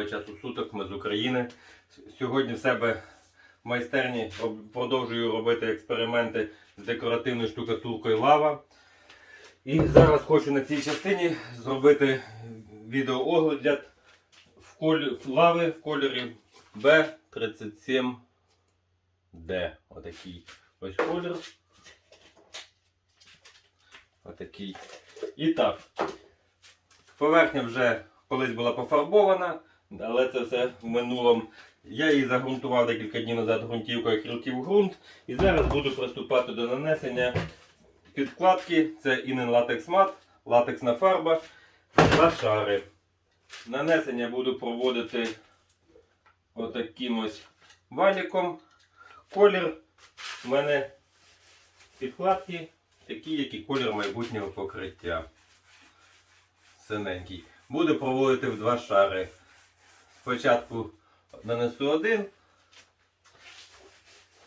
доброго часу суток. Ми з України. Сьогодні в себе в майстерні продовжую робити експерименти з декоративною штукатуркою лава. І зараз хочу на цій частині зробити відеоогляд в колі... лави в кольорі B37D. Отакий ось колір. Отакий. І так. Поверхня вже колись була пофарбована, але це все в минулому. Я її загрунтував декілька днів назад ґрунтівкою крілків ґрунт. І зараз буду приступати до нанесення підкладки. Це Inen Latex Matte, латексна фарба та шари. Нанесення буду проводити отаким ось валіком. Колір у мене підкладки такі, як і колір майбутнього покриття синенький. Буду проводити в два шари. Спочатку нанесу один,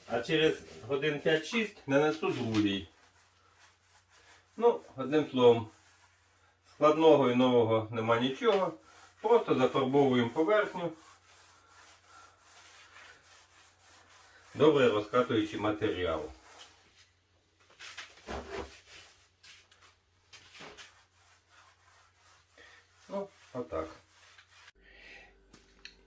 а через годин 5-6 нанесу другий. Ну, одним словом, складного і нового нема нічого. Просто зафарбовуємо поверхню. Добре розкатуючи матеріал. Ну, отак.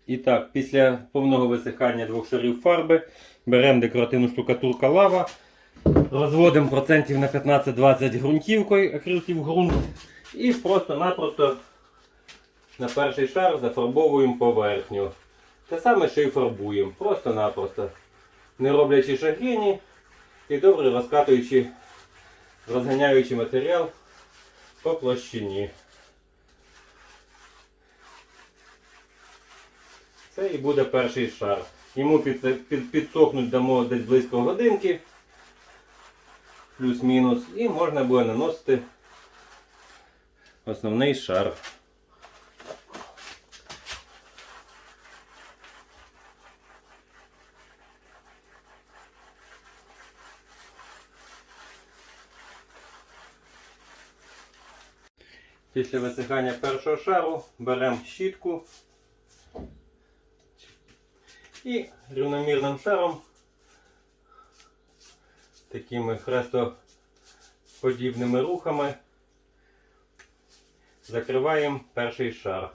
І так, після повного висихання двох шарів фарби беремо декоративну штукатурку лава, розводимо процентів на 15-20 ґрунтівкою, акрилків ґрунт, і просто-напросто на перший шар зафарбовуємо поверхню. Те саме, що і фарбуємо. Просто-напросто. Не роблячи шагині і добре розкатуючи, розганяючи матеріал по площині. Це і буде перший шар. Йому під, під, підсохнуть дамо десь близько годинки, плюс-мінус, і можна буде наносити основний шар. Після висихання першого шару беремо щітку і рівномірним шаром такими хрестоподібними рухами закриваємо перший шар,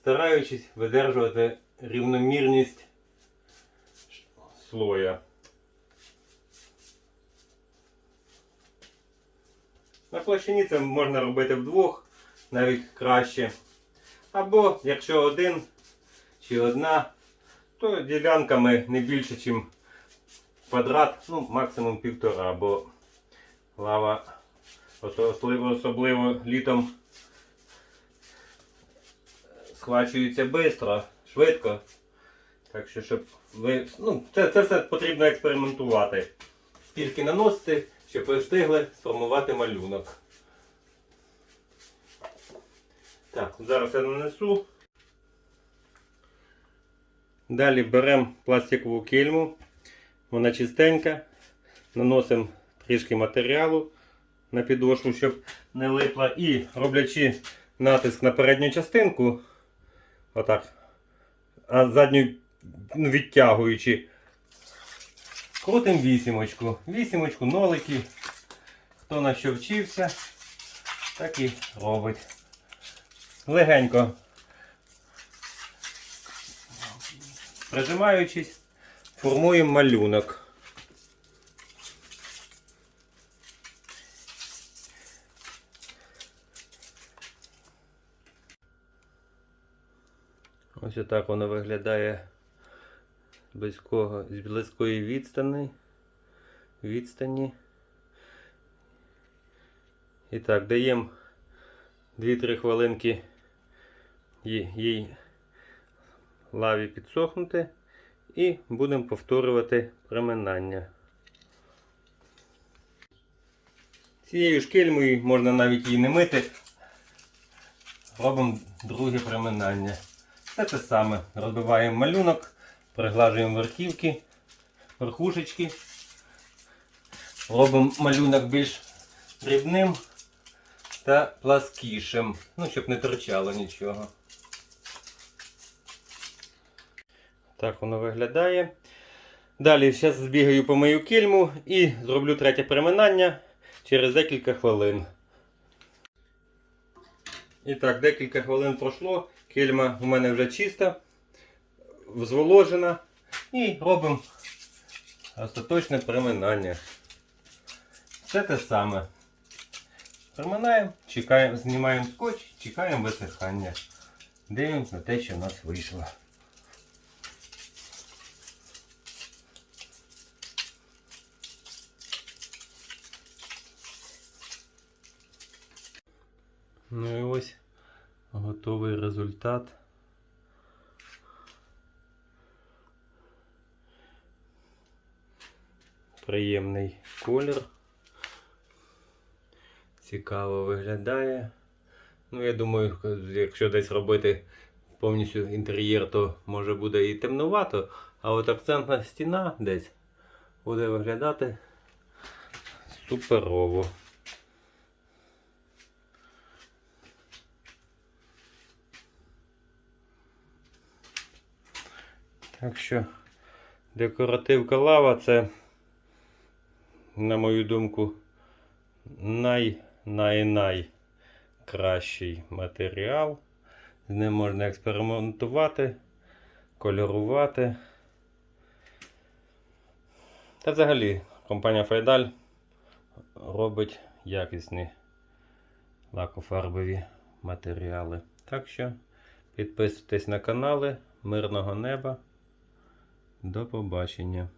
стараючись видержувати рівномірність слоя. На площині це можна робити вдвох, навіть краще. Або якщо один чи одна то ділянками не більше, ніж квадрат, ну максимум півтора, бо лава особливо, особливо літом схвачується швидко, швидко. Так що, щоб ви. Ну, це, це все потрібно експериментувати. Скільки наносити, щоб ви встигли сформувати малюнок. Так, зараз я нанесу. Далі беремо пластикову кільму, вона чистенька, наносимо трішки матеріалу на підошву, щоб не липла. І роблячи натиск на передню частинку, отак, а задню ну, відтягуючи, крутимо вісімочку. Вісімочку, нолики. Хто на що вчився, так і робить. Легенько Прижимаючись, формуємо малюнок. Ось отак воно виглядає з близького, з близької відстані. відстані. І так, даємо 2-3 хвилинки їй- лаві підсохнути і будемо повторювати приминання. Цією шкільмою можна навіть її не мити. Робимо друге приминання. Це те саме. Розбиваємо малюнок, приглажуємо верхівки, верхушечки. Робимо малюнок більш дрібним та пласкішим, ну, щоб не торчало нічого. Так воно виглядає. Далі зараз збігаю по мою кільму і зроблю третє приминання через декілька хвилин. І так, декілька хвилин пройшло. Кільма у мене вже чиста, зволожена. І робимо остаточне приминання. Все те саме. Приминаємо, чекаємо, знімаємо скотч, чекаємо висихання. Дивимось на те, що в нас вийшло. Ну і ось готовий результат. Приємний колір. Цікаво виглядає. Ну, я думаю, якщо десь робити повністю інтер'єр, то може буде і темнувато, а от акцентна стіна десь буде виглядати суперово. Так що декоративка лава це, на мою думку, най-най-най матеріал. З ним можна експериментувати, кольорувати. Та взагалі компанія Файдаль робить якісні лакофарбові матеріали. Так що підписуйтесь на канали. Мирного неба. До побачення.